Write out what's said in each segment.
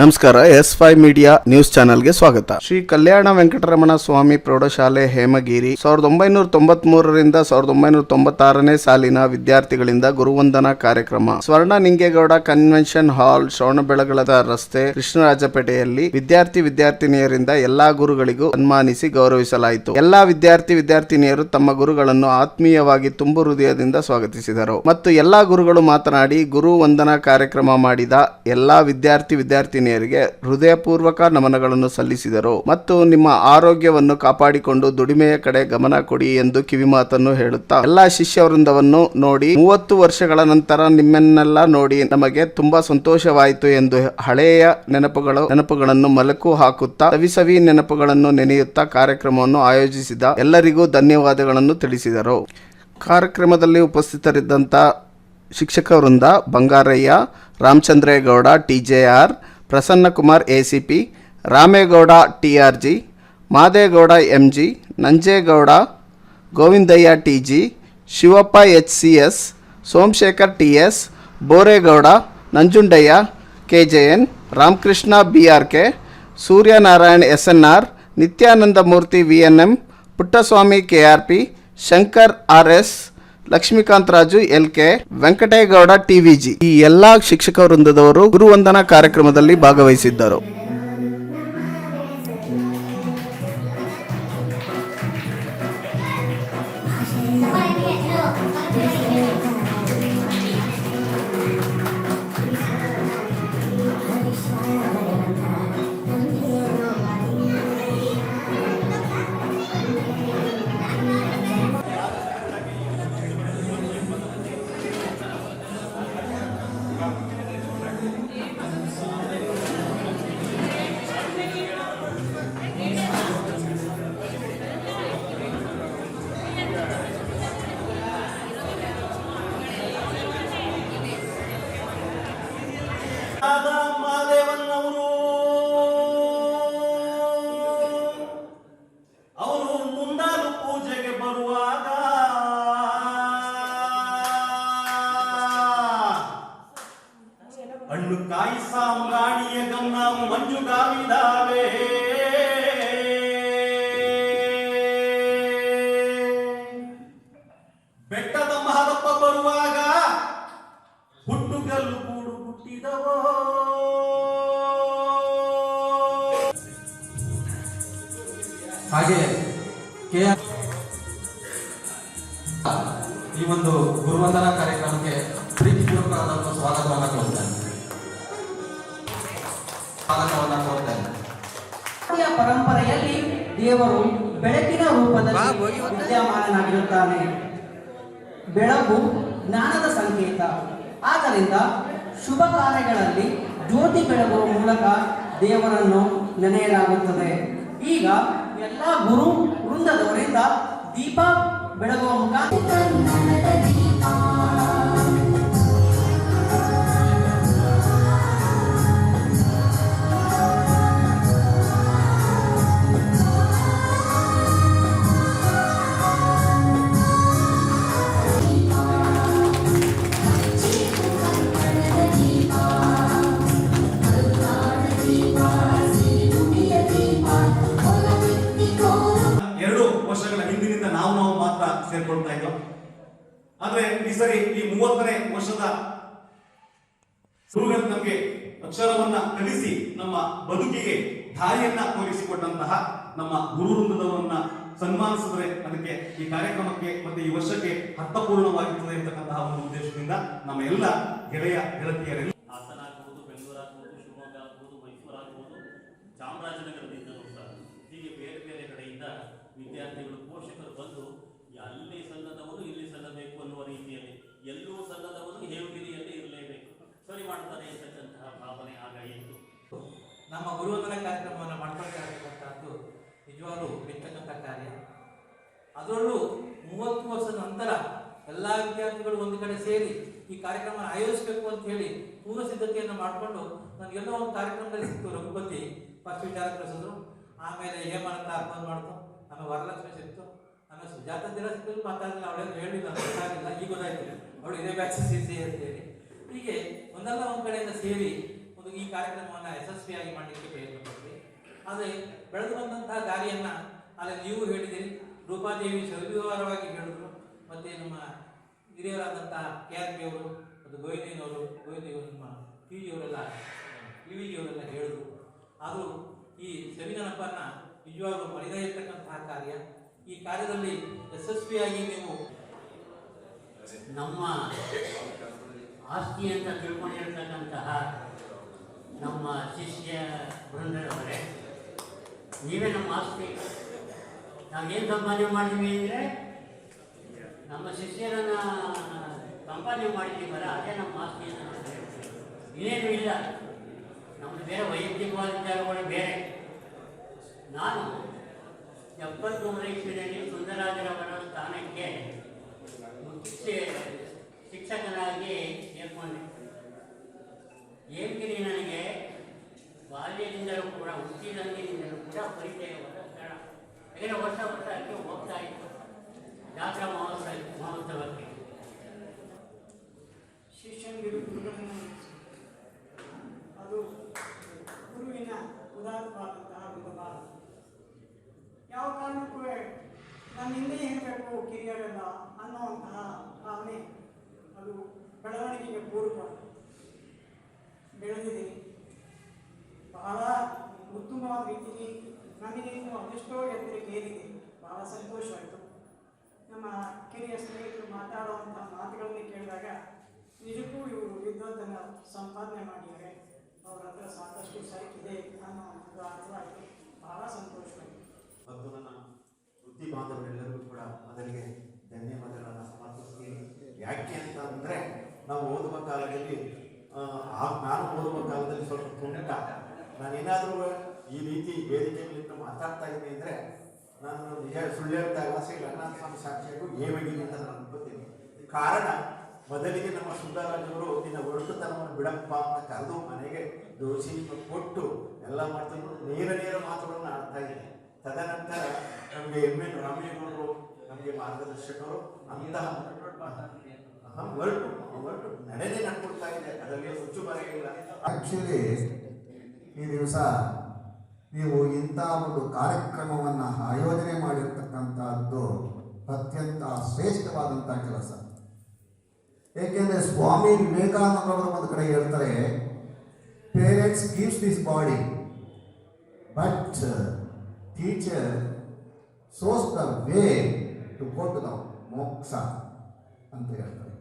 ನಮಸ್ಕಾರ, S five media news ಚಾನೆಲ್ಗೆ ಸ್ವಾಗತ. ಶ್ರೀ ಕಲ್ಯಾಣ ವೆಂಕಟರಮಣ ಸ್ವಾಮಿ ಪ್ರೌಢಶಾಲೆ ಹೇಮಗಿರಿ ಸಾವಿರದ ಒಂಬೈನೂರ ತೊಂಬತ್ ಮೂರರಿಂದ ಸಾವಿರದ ಒಂಬೈನೂರ ತೊಂಬತ್ತಾರನೇ ಸಾಲಿನ ವಿದ್ಯಾರ್ಥಿಗಳಿಂದ ಗುರುವಂದನಾ ಕಾರ್ಯಕ್ರಮ. ಸ್ವರ್ಣ ನಿಂಗೇಗೌಡ ಕನ್ವೆನ್ಷನ್ ಹಾಲ್, ಶ್ರವಣಬೆಳಗೊಳದ ರಸ್ತೆ, ಕೃಷ್ಣರಾಜಪೇಟೆಯಲ್ಲಿ ವಿದ್ಯಾರ್ಥಿ ವಿದ್ಯಾರ್ಥಿನಿಯರಿಂದ ಎಲ್ಲಾ ಗುರುಗಳಿಗೂ ಸನ್ಮಾನಿಸಿ ಗೌರವಿಸಲಾಯಿತು. ಎಲ್ಲಾ ವಿದ್ಯಾರ್ಥಿ ವಿದ್ಯಾರ್ಥಿನಿಯರು ತಮ್ಮ ಗುರುಗಳನ್ನು ಆತ್ಮೀಯವಾಗಿ ತುಂಬು ಹೃದಯದಿಂದ ಸ್ವಾಗತಿಸಿದರು. ಮತ್ತು ಎಲ್ಲಾ ಗುರುಗಳು ಮಾತನಾಡಿ ಗುರು ವಂದನಾ ಕಾರ್ಯಕ್ರಮ ಮಾಡಿದ ಎಲ್ಲಾ ವಿದ್ಯಾರ್ಥಿ ವಿದ್ಯಾರ್ಥಿನಿಯರಿಗೆ ಹೃದಯಪೂರ್ವಕ ನಮನಗಳನ್ನು ಸಲ್ಲಿಸಿದರು ಮತ್ತು ನಿಮ್ಮ ಆರೋಗ್ಯವನ್ನು ಕಾಪಾಡಿಕೊಂಡು ದುಡಿಮೆಯ ಕಡೆ ಗಮನ ಕೊಡಿ ಎಂದು ಕಿವಿಮಾತನ್ನು ಹೇಳುತ್ತಾ ಎಲ್ಲಾ ಶಿಷ್ಯ ವೃಂದವನ್ನು ನೋಡಿ ಮೂವತ್ತು ವರ್ಷಗಳ ನಂತರ ನಿಮ್ಮನ್ನೆಲ್ಲ ನೋಡಿ ನಮಗೆ ತುಂಬಾ ಸಂತೋಷವಾಯಿತು ಎಂದು ಹಳೆಯ ನೆನಪುಗಳು ನೆನಪುಗಳನ್ನು ಮಲಕು ಹಾಕುತ್ತಾ ಸವಿಸವಿ ನೆನಪುಗಳನ್ನು ನೆನೆಯುತ್ತಾ ಕಾರ್ಯಕ್ರಮವನ್ನು ಆಯೋಜಿಸಿದ ಎಲ್ಲರಿಗೂ ಧನ್ಯವಾದಗಳನ್ನು ತಿಳಿಸಿದರು. ಕಾರ್ಯಕ್ರಮದಲ್ಲಿ ಉಪಸ್ಥಿತರಿದ್ದಂಥ ಶಿಕ್ಷಕ ವೃಂದ Bangarayya, Ramachandregowda, T J R Prasannakumar A C P Ramegowda TRG, Madegowda MG, Nanjegowda Govindayya T G Shivappa H C S Somashekhar T S Boregowda, Nanjundayya K J Ramakrishna B R K Suryanarayan S N R Nityananda Murthy V M Puttaswamy K P Shankar R S Lakshmikanth Raju L K Venkategowda TVG ಈ ಎಲ್ಲಾ ಶಿಕ್ಷಕ ವೃಂದದವರು ಗುರುವಂದನಾ ಕಾರ್ಯಕ್ರಮದಲ್ಲಿ ಭಾಗವಹಿಸಿದ್ದರು. ಹಣ್ಣು ಕಾಯಿ ಸಾಮ್ರಾಣಿಯ ಗಮನ ಮಂಜುಗಾವಿದಾವೆ ಬೆಟ್ಟದ ಮಹದಪ್ಪ ಬರುವಾಗ ಹುಟ್ಟುಗಲ್ಲು ಕೂಡು ಹುಟ್ಟಿದವೋ. ಹಾಗೆ ಕೆ ಈ ಒಂದು ಗುರುವಂದನಾ ಕಾರ್ಯಕ್ರಮಕ್ಕೆ ಪರಂಪರೆಯಲ್ಲಿ ದೇವರು ಬೆಳಕಿನ ರೂಪದಲ್ಲಿ ವಿದ್ಯಮಾನನಾಗಿರುತ್ತಾನೆ. ಬೆಳಕು ಜ್ಞಾನದ ಸಂಕೇತ. ಆದ್ದರಿಂದ ಶುಭ ಕಾರ್ಯಗಳಲ್ಲಿ ಜ್ಯೋತಿ ಬೆಳಗುವ ಮೂಲಕ ದೇವರನ್ನು ನೆನೆಯಲಾಗುತ್ತದೆ. ಈಗ ಎಲ್ಲ ಗುರು ವೃಂದದವರಿಂದ ದೀಪ ಬೆಳಗುವ ಮುಖಾಂತರ ಸೇರ್ಕೊಳ್ತಾ ಇದ್ವು ಆದ್ರೆ ಈ ಸರಿ ಈ ಮೂವತ್ತನೇ ವರ್ಷದ ಗುರುಗಳು ನಮಗೆ ಅಕ್ಷರವನ್ನ ಕಲಿಸಿ ನಮ್ಮ ಬದುಕಿಗೆ ದಾರಿಯನ್ನ ತೋರಿಸಿಕೊಟ್ಟಂತಹ ನಮ್ಮ ಗುರುವೃಂದದವರನ್ನ ಸನ್ಮಾನಿಸಿದ್ರೆ ಅದಕ್ಕೆ ಈ ಕಾರ್ಯಕ್ರಮಕ್ಕೆ ಮತ್ತೆ ಈ ವರ್ಷಕ್ಕೆ ಅರ್ಥಪೂರ್ಣವಾಗಿರ್ತದೆ ಅಂತಕ್ಕಂತಹ ಒಂದು ಉದ್ದೇಶದಿಂದ ನಮ್ಮ ಎಲ್ಲ ಗೆಳೆಯ ಗೆಳತಿಯರೆಲ್ಲ ಹಾಸನ ಆಗ್ಬೋದು ಬೆಂಗಳೂರು ಆಗ್ಬೋದು ಶಿವಮೊಗ್ಗ ಆಗ್ಬೋದು ಮೈಸೂರು ಆಗ್ಬೋದು ಚಾಮರಾಜನಗರದಿಂದಲೂ ಸಹ ಹೀಗೆ ಬೇರೆ ಬೇರೆ ಕಡೆಯಿಂದ ವಿದ್ಯಾರ್ಥಿಗಳು ಪೋಷಕರು ಬಂದು ಅಲ್ಲಿ ಸಲ್ಲದವರು ಇಲ್ಲಿ ಸಲ್ಲಬೇಕು ಅನ್ನುವ ರೀತಿಯಲ್ಲಿ ಎಲ್ಲೂ ಸಲ್ಲದವರು ಹೇವಗಿರಿಯಲ್ಲಿ ಇರಲೇಬೇಕು. ಸರಿ ಮಾಡ್ತಾರೆ ಎಂತಕ್ಕಂತಹ ಭಾವನೆ ಆಗ ಇತ್ತು ನಮ್ಮ ಗುರುವಂದನ ಕಾರ್ಯಕ್ರಮವನ್ನು ಮಾಡ್ಕೊಳ್ತಾ ಇರತಕ್ಕಂಥದ್ದು ನಿಜವಾಗ್ಲೂ ಮೆಚ್ಚತಕ್ಕಂಥ ಕಾರ್ಯ. ಅದರಲ್ಲೂ ಮೂವತ್ತು ವರ್ಷದ ನಂತರ ಎಲ್ಲ ವಿದ್ಯಾರ್ಥಿಗಳು ಒಂದು ಕಡೆ ಸೇರಿ ಈ ಕಾರ್ಯಕ್ರಮ ಆಯೋಜಿಸಬೇಕು ಅಂತ ಹೇಳಿ ಪೂರ್ವ ಸಿದ್ಧತೆಯನ್ನು ಮಾಡಿಕೊಂಡು ನನಗೆಲ್ಲೋ ಒಂದು ಕಾರ್ಯಕ್ರಮದಲ್ಲಿ ಸಿಕ್ತು ರಘುಪತಿ ಫಸ್ಟ್ ವಿಚಾರ ಕಳಿಸಿದ್ರು. ಆಮೇಲೆ ಹೇಮಂತ ಅರ್ಪಣೆ ಮಾಡ್ತು, ಆಮೇಲೆ ವರಲಕ್ಷ್ಮಿ ಸಿಕ್ತು, ಆಮೇಲೆ ಸುಜಾತ ದಿನ ಸಿಕ್ಕಿದ್ರು ಮಾತಾಡಲಿಲ್ಲ, ಅವಳೇನು ಹೇಳಿಲ್ಲ, ಗೊತ್ತಾಗಿಲ್ಲ, ಈಗ ಗೊತ್ತಾಯ್ತು. ಅವಳು ಇದೇ ಬ್ಯಾಚ್ ಸೇರ್ತೇವೆ ಸಿ ಅಂತ ಹೇಳಿ. ಹೀಗೆ ಒಂದಲ್ಲ ಒಂದು ಕಡೆಯಿಂದ ಸೇರಿ ಒಂದು ಈ ಕಾರ್ಯಕ್ರಮವನ್ನು ಯಶಸ್ವಿಯಾಗಿ ಮಾಡಲಿಕ್ಕೆ ಪ್ರಯತ್ನ ಪಡ್ತೀವಿ. ಆದರೆ ಬೆಳೆದು ಬಂದಂತಹ ದಾರಿಯನ್ನು ಅಲ್ಲಿ ನೀವು ಹೇಳಿದಿರಿ. ರೂಪಾದೇವಿ ಸವಿವಾರವಾಗಿ ಹೇಳಿದ್ರು. ಮತ್ತೆ ನಮ್ಮ ಹಿರಿಯರಾದಂತಹ ಕೆ ಆರ್ ಪಿ ಅವರು ಮತ್ತು ಗೋವಿಂದಿನವರು ಗೋವಿಂದಿಯವರು ನಮ್ಮ ಪಿ ಜಿಯವರೆಲ್ಲ ಪಿ ವಿ ಜಿ ಅವರೆಲ್ಲ ಹೇಳಿದ್ರು. ಆದರೂ ಈ ಸವಿನೆನಪನ್ನ ನಿಜವಾಗಲೂ ಮರಿದೇ ಇರ್ತಕ್ಕಂತಹ ಕಾರ್ಯ. ಈ ಕಾರ್ಯದಲ್ಲಿ ಯಶಸ್ವಿಯಾಗಿ ನೀವು ನಮ್ಮ ಆಸ್ತಿ ಅಂತ ತಿಳ್ಕೊಂಡಿರ್ತಕ್ಕಂತಹ ನಮ್ಮ ಶಿಷ್ಯ ವೃಂದದವರೇ, ನೀವೇ ನಮ್ಮ ಆಸ್ತಿ. ನಾವೇನು ಸಂಪಾದನೆ ಮಾಡಿದ್ವಿ ಅಂದರೆ ನಮ್ಮ ಶಿಷ್ಯರನ್ನು ಸಂಪಾದನೆ ಮಾಡಿದ್ದೀವಲ್ಲ ಅದೇ ನಮ್ಮ ಆಸ್ತಿ ಅಂತ. ಇನ್ನೇನು ಇಲ್ಲ. ನಮ್ಮದು ಬೇರೆ ವೈಯಕ್ತಿಕವಾದ ಬೇರೆ. ನಾನು ಎಪ್ಪತ್ಮೂರನೇ ಇಸ್ವಿನಲ್ಲಿ ಸುಂದರಾಜರವರ ಸ್ಥಾನಕ್ಕೆ ಶಿಕ್ಷಕನಾಗಿ ಸೇರ್ಕೊಂಡೆ. ಏಕೆಂದರೆ ನನಗೆ ಬಾಲ್ಯದಿಂದಲೂ ಕೂಡ ಹುಟ್ಟಿದಂಗಿನಿಂದಲೂ ಕೂಡ ಪರಿಚಯವಾದ ಸ್ಥಳ. ಯಾಕಂದರೆ ವರ್ಷ ವರ್ಷಕ್ಕೆ ಹೋಗ್ತಾ ಇತ್ತು. ಜಾತ್ರಾ ಮಹೋತ್ಸವ ಮಹೋತ್ಸವಕ್ಕೆ. ನನಗೆ ಎತ್ತರಿಗೆ ಏರಿದೆ ಬಹಳ ಸಂತೋಷವಾಯಿತು. ನಮ್ಮ ಕಿರಿಯ ಸ್ನೇಹಿತರು ಮಾತಾಡುವಂಥ ಮಾತುಗಳನ್ನು ಕೇಳಿದಾಗ ನಿಜಕ್ಕೂ ಇವರು ವಿದ್ವತ್ತನ್ನು ಸಂಪಾದನೆ ಮಾಡಿದ್ದಾರೆ. ಅವರ ಹತ್ರ ಸಾಕಷ್ಟು ಸರಕಿದೆ ಅನ್ನೋ ಒಂದು ಅರ್ಥವಾಯಿತು ಬಹಳ ಸಂತೋಷವಾಯಿತು. ಮತ್ತು ನನ್ನ ವೃತ್ತಿ ಬಾಂಧವರೆಲ್ಲರಿಗೂ ಕೂಡ ಮೊದಲಿಗೆ ಧನ್ಯವಾದಗಳನ್ನು ಸಮರ್ಪಿಸ್ತೀನಿ. ಯಾಕೆ ಅಂತ ಅಂದರೆ ನಾವು ಓದುವ ಕಾಲದಲ್ಲಿ ನಾನು ಓದುವ ಕಾಲದಲ್ಲಿ ಸ್ವಲ್ಪ ತುಂಟ. ನಾನೇನಾದರೂ ಈ ರೀತಿ ವೇದಿಕೆಗಳಿಂದ ಮಾತಾಡ್ತಾ ಇದೆ ಅಂದರೆ ನಾನು ನಿಜ ಸುಳ್ಳು ಹೇಳ್ತಾ ಇಲ್ಲ ಶ್ರೀ ರಂಗನಾಥ ಸ್ವಾಮಿ ಸಾಕ್ಷಿಯಾಗೂ ಅಂತ ನಾನು ಅನ್ಕೋತೀನಿ. ಕಾರಣ ಮೊದಲಿಗೆ ನಮ್ಮ ಸುಂದರರಾಜವರು ನಿನ್ನ ಒರಟುತನವನ್ನು ಬಿಡಪ್ಪ ಅಂತ ಕರೆದು ಮನೆಗೆ ದೋಷಿ ಕೊಟ್ಟು ಎಲ್ಲ ಮಾಡ್ತಿದ್ರು. ನೇರ ನೇರ ಮಾತುಗಳನ್ನು ಆಡ್ತಾ ಇದ್ದೀನಿ. ತದನಂತರ ನಮಗೆ ಎಂ ಎನ್ ರಾಮೇಗೌಡರು, ನಮಗೆ ಮಾರ್ಗದರ್ಶಕರು ಅಂತಹ ಹೊರಟು ಹೊರಟು ನಡೆದೇ ನಡ್ಕೊಳ್ತಾ ಇದೆ. ಅದರಲ್ಲಿ ಹುಚ್ಚು ಬರೆಯಿಲ್ಲ ಆಕ್ಚುಲಿ ಈ ದಿವಸ ನೀವು ಇಂಥ ಒಂದು ಕಾರ್ಯಕ್ರಮವನ್ನು ಆಯೋಜನೆ ಮಾಡಿರ್ತಕ್ಕಂಥದ್ದು ಅತ್ಯಂತ ಶ್ರೇಷ್ಠವಾದಂಥ ಕೆಲಸ. ಏಕೆಂದರೆ ಸ್ವಾಮಿ ವಿವೇಕಾನಂದರವರು ಒಂದು ಕಡೆ ಹೇಳ್ತಾರೆ parents gives this body but teacher shows the way to go to the moksha ಅಂತ ಹೇಳ್ತಾರೆ.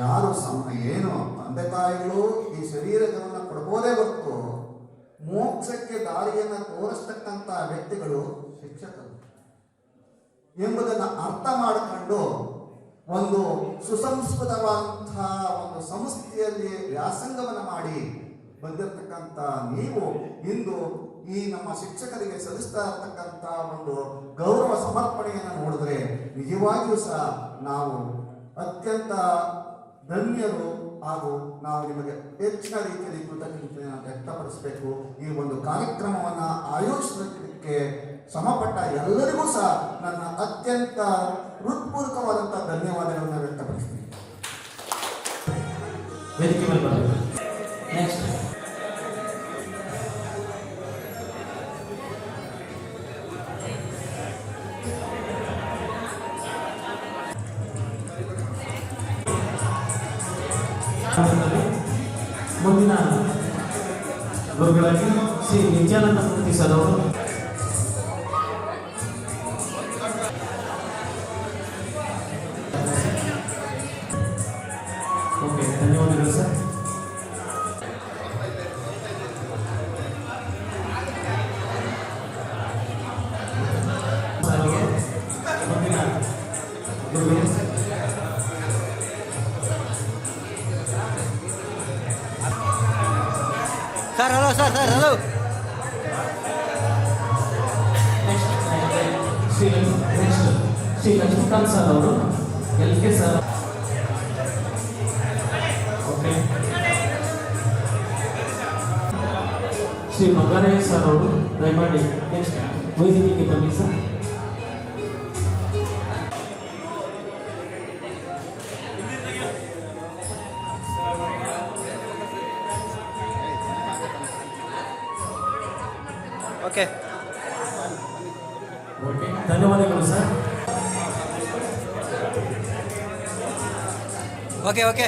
ಯಾರು ಸಮ, ಏನು ತಂದೆ ತಾಯಿಗಳು ಈ ಶರೀರವನ್ನು ಕೊಡ್ಬೋದೇ ಹೊರತು ಮೋಕ್ಷಕ್ಕೆ ದಾರಿಯನ್ನು ತೋರಿಸ್ತಕ್ಕಂಥ ವ್ಯಕ್ತಿಗಳು ಶಿಕ್ಷಕರು ಎಂಬುದನ್ನು ಅರ್ಥ ಮಾಡಿಕೊಂಡು ಒಂದು ಸುಸಂಸ್ಕೃತವಾದಂತಹ ಒಂದು ಸಂಸ್ಥೆಯಲ್ಲಿ ವ್ಯಾಸಂಗವನ್ನು ಮಾಡಿ ಬಂದಿರತಕ್ಕಂಥ ನೀವು ಇಂದು ಈ ನಮ್ಮ ಶಿಕ್ಷಕರಿಗೆ ಸಲ್ಲಿಸ್ತಾ ಇರತಕ್ಕಂಥ ಒಂದು ಗೌರವ ಸಮರ್ಪಣೆಯನ್ನು ನೋಡಿದ್ರೆ ನಿಜವಾಗಿಯೂ ಸಹ ನಾವು ಅತ್ಯಂತ ಧನ್ಯರು ಹಾಗೂ ನಾವು ನಿಮಗೆ ಹೆಚ್ಚಿನ ರೀತಿಯಲ್ಲಿ ಕೃತಜ್ಞತೆಯನ್ನು ವ್ಯಕ್ತಪಡಿಸಬೇಕು. ಈ ಒಂದು ಕಾರ್ಯಕ್ರಮವನ್ನು ಆಯೋಜಿಸಲಿಕ್ಕೆ ಸಮಪಟ್ಟ ಎಲ್ಲರಿಗೂ ಸಹ ನನ್ನ ಅತ್ಯಂತ ಹೃತ್ಪೂರ್ವಕವಾದಂಥ ಮುಂದಿನ ಗುರುಗಳಾಗಿ ಶ್ರೀ ನಿತ್ಯಾನಂದ ಮೂರ್ತಿ ಸರ್ ಅವರು ಶ್ರೀ ನೆಕ್ಸ್ಟ್ ಶ್ರೀ ಲಕ್ಷ್ಮೀಕಾಂತ್ ಸರ್ ಅವರು, L K sir okay. Shri Mangaraya sir ಅವರು, ದಯಮಾಡಿ ನೆಕ್ಸ್ಟ್ ವೇದಿಕೆಗೆ ಬನ್ನಿ ಸರ್. ಓಕೆ. ಧನ್ಯವಾದಗಳು ಸರ್ ಓಕೆ ಓಕೆ